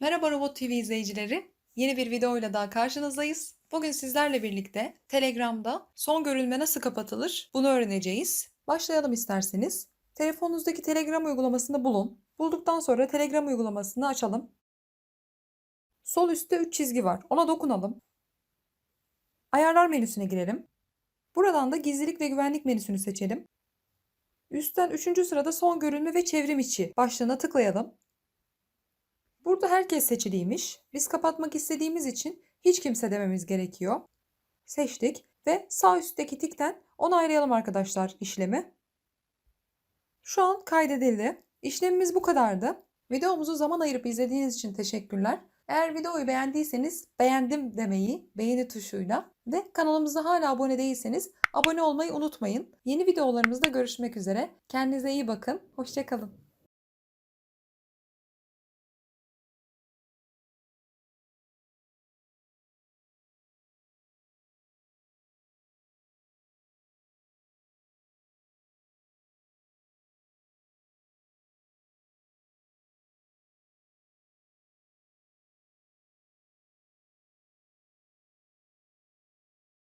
Merhaba Robot TV izleyicileri. Yeni bir videoyla daha karşınızdayız. Bugün sizlerle birlikte Telegram'da son görülme nasıl kapatılır bunu öğreneceğiz. Başlayalım isterseniz. Telefonunuzdaki Telegram uygulamasını bulun. Bulduktan sonra Telegram uygulamasını açalım. Sol üstte 3 çizgi var. Ona dokunalım. Ayarlar menüsüne girelim. Buradan da gizlilik ve güvenlik menüsünü seçelim. Üstten 3. sırada son görülme ve çevrim içi başlığına tıklayalım. Burada herkes seçiliymiş. Biz kapatmak istediğimiz için hiç kimse dememiz gerekiyor. Seçtik ve sağ üstteki tikten onaylayalım arkadaşlar işlemi. Şu an kaydedildi. İşlemimiz bu kadardı. Videomuzu zaman ayırıp izlediğiniz için teşekkürler. Eğer videoyu beğendiyseniz beğendim demeyi beğeni tuşuyla ve kanalımıza hala abone değilseniz abone olmayı unutmayın. Yeni videolarımızda görüşmek üzere. Kendinize iyi bakın. Hoşçakalın.